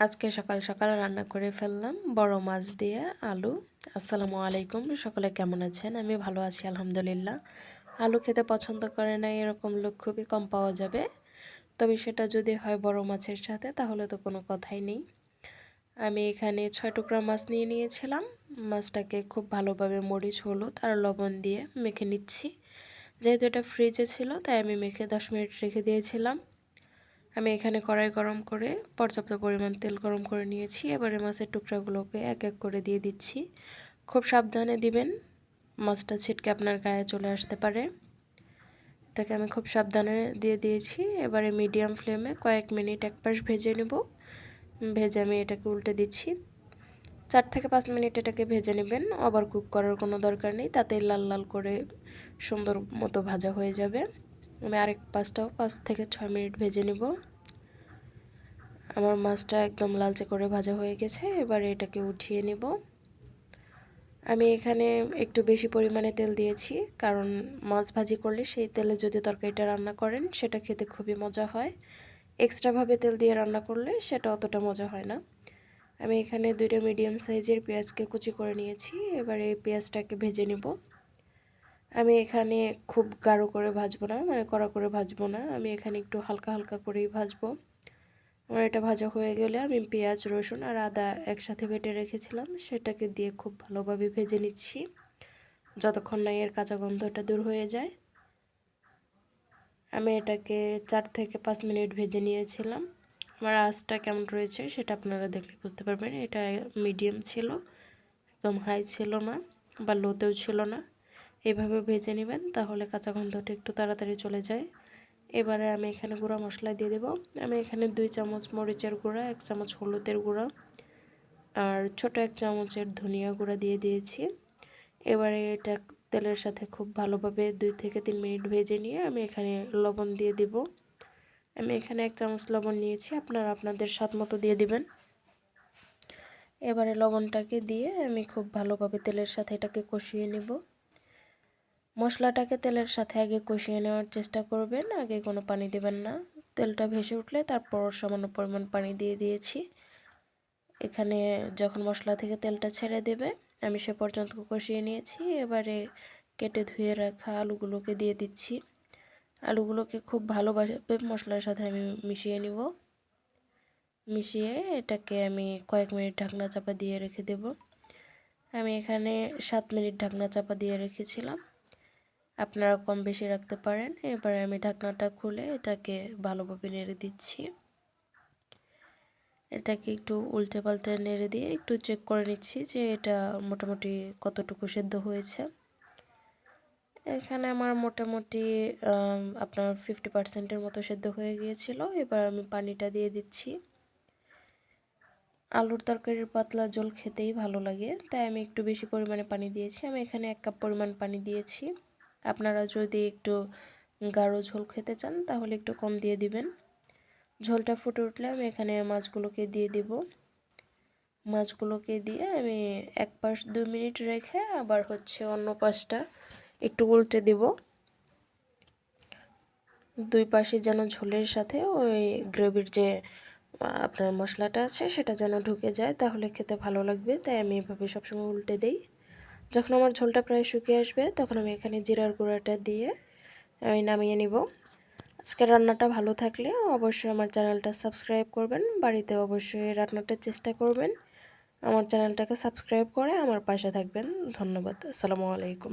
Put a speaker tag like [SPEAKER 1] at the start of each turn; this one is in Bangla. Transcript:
[SPEAKER 1] আজকে সকাল সকাল রান্না করে ফেললাম বড় মাছ দিয়ে আলু। আসসালামু আলাইকুম, সকলে কেমন আছেন? আমি ভালো আছি, আলহামদুলিল্লাহ। আলু খেতে পছন্দ করে না, এরকম লোক খুবই কম পাওয়া যাবে। তবে সেটা যদি হয় বড় মাছের সাথে, তাহলে তো কোনো কথাই নেই। আমি এখানে ছয় টুকরা মাছ নিয়ে নিয়েছিলাম। মাছটাকে খুব ভালোভাবে মরিচ, হলুদ আর লবণ দিয়ে মেখে নিচ্ছি। যেহেতু এটা ফ্রিজে ছিল, তাই আমি মেখে দশ মিনিট রেখে দিয়েছিলাম। আমি এখানে কড়াই গরম করে পর্যাপ্ত পরিমাণ তেল গরম করে নিয়েছি। এবারে মাছের টুকরাগুলোকে এক এক করে দিয়ে দিচ্ছি। খুব সাবধানে দিবেন, মাছটা ছিটকে আপনার গায়ে চলে আসতে পারে। এটাকে আমি খুব সাবধানে দিয়ে দিয়েছি। এবারে মিডিয়াম ফ্লেমে কয়েক মিনিট এক পাশ ভেজে নেব। ভেজে আমি এটাকে উল্টে দিচ্ছি। চার থেকে পাঁচ মিনিট এটাকে ভেজে নেবেন। আবার কুক করার কোনো দরকার নেই, তাতে লাল লাল করে সুন্দর মতো ভাজা হয়ে যাবে। আমি আরেক পাঁচটাও পাঁচ থেকে ছয় মিনিট ভেজে নেব। আমার মাছটা একদম লালচে করে ভাজা হয়ে গেছে, এবারে এটাকে উঠিয়ে নেব। আমি এখানে একটু বেশি পরিমাণে তেল দিয়েছি, কারণ মাছ ভাজি করলে সেই তেলে যদি তরকারিটা রান্না করেন, সেটা খেতে খুবই মজা হয়। এক্সট্রাভাবে তেল দিয়ে রান্না করলে সেটা অতটা মজা হয় না। আমি এখানে দুইটা মিডিয়াম সাইজের পেঁয়াজকে কুচি করে নিয়েছি, এবারে এই পেঁয়াজটাকে ভেজে নেব। আমি এখানে খুব গাঢ় করে ভাজবো না মানে কড়া করে ভাজবো না। আমি এখানে একটু হালকা হালকা করেই ভাজবো। আমার এটা ভাজা হয়ে গেলে আমি পেঁয়াজ, রসুন আর আদা একসাথে বেটে রেখেছিলাম। সেটাকে দিয়ে খুব ভালোভাবে ভেজে নিচ্ছি। যতক্ষণ না এর কাঁচা গন্ধটা দূর হয়ে যায়। আমি এটাকে চার থেকে পাঁচ মিনিট ভেজে নিয়েছিলাম। আমার আঁচটা কেমন রয়েছে সেটা আপনারা দেখলে বুঝতে পারবেন। এটা মিডিয়াম ছিল, একদম হাই ছিল না বা লোতেও ছিল না। এভাবে ভেজে নেবেন, তাহলে কাঁচা গন্ধটা একটু তাড়াতাড়ি চলে যায়। এবারে আমি এখানে গুঁড়া মশলা দিয়ে দেব। আমি এখানে দুই চামচ মরিচের গুঁড়া, এক চামচ হলুদের গুঁড়া আর ছোট এক চামচের ধনিয়া গুঁড়া দিয়ে দিয়েছি। এবারে এটা তেলের সাথে খুব ভালোভাবে দুই থেকে তিন মিনিট ভেজে নিয়ে আমি এখানে লবণ দিয়ে দিব। আমি এখানে এক চামচ লবণ নিয়েছি, আপনারা আপনাদের স্বাদ মতো দিয়ে দিবেন। এবারে লবণটাকে দিয়ে আমি খুব ভালোভাবে তেলের সাথে এটাকে কষিয়ে নেব। মশলাটাকে তেলের সাথে আগে কষিয়ে নেওয়ার চেষ্টা করবেন। আগে কোনো পানি দেবেন না। তেলটা ভেসে উঠলে তারপর সামান্য পরিমাণ পানি দিয়ে দিয়েছি। এখানে যখন মশলা থেকে তেলটা ছেড়ে দেবে, আমি সে পর্যন্ত কষিয়ে নিয়েছি। এবারে কেটে ধুয়ে রাখা আলুগুলোকে দিয়ে দিচ্ছি। আলুগুলোকে খুব ভালোভাবে মশলার সাথে আমি মিশিয়ে নিব। মিশিয়ে এটাকে আমি কয়েক মিনিট ঢাকনা চাপা দিয়ে রেখে দেব। আমি এখানে সাত মিনিট ঢাকনা চাপা দিয়ে রেখেছিলাম। আপনারা কম বেশি রাখতে পারেন। এবারে আমি ঢাকনাটা খুলে এটাকে ভালোভাবে নেড়ে দিচ্ছি। এটাকে একটু উল্টে পাল্টে নেড়ে দিয়ে একটু চেক করে নিচ্ছি যে এটা মোটামুটি কতটুকু সেদ্ধ হয়েছে। এখানে আমার মোটামুটি আপনার ফিফটি পার্সেন্টের মতো সেদ্ধ হয়ে গিয়েছিল। এবার আমি পানিটা দিয়ে দিচ্ছি। আলুর তরকারির পাতলা জল খেতেই ভালো লাগে, তাই আমি একটু বেশি পরিমাণে পানি দিয়েছি। আমি এখানে এক কাপ পরিমাণ পানি দিয়েছি। আপনারা যদি একটু গাঢ় ঝোল খেতে চান, তাহলে একটু কম দিয়ে দিবেন। ঝোলটা ফুটে উঠলে আমি এখানে মাছগুলোকে দিয়ে দিব। মাছগুলোকে দিয়ে আমি এক পাশ দু মিনিট রেখে আবার হচ্ছে অন্য পাশটা একটু উল্টে দিব। দুই পাশে যেন ঝোলের সাথে ওই গ্রেভির যে আপনার মশলাটা আছে, সেটা যেন ঢুকে যায়, তাহলে খেতে ভালো লাগবে। তাই আমি এভাবে সবসময় উল্টে দিই। যখন আমার ঝোলটা প্রায় শুকিয়ে আসবে, তখন আমি এখানে জিরার গুঁড়াটা দিয়ে আমি নামিয়ে নিব। আজকে রান্নাটা ভালো থাকলে অবশ্যই আমার চ্যানেলটা সাবস্ক্রাইব করবেন। বাড়িতে অবশ্যই রান্নাটার চেষ্টা করবেন। আমার চ্যানেলটাকে সাবস্ক্রাইব করে আমার পাশে থাকবেন। ধন্যবাদ। আসসালামু আলাইকুম।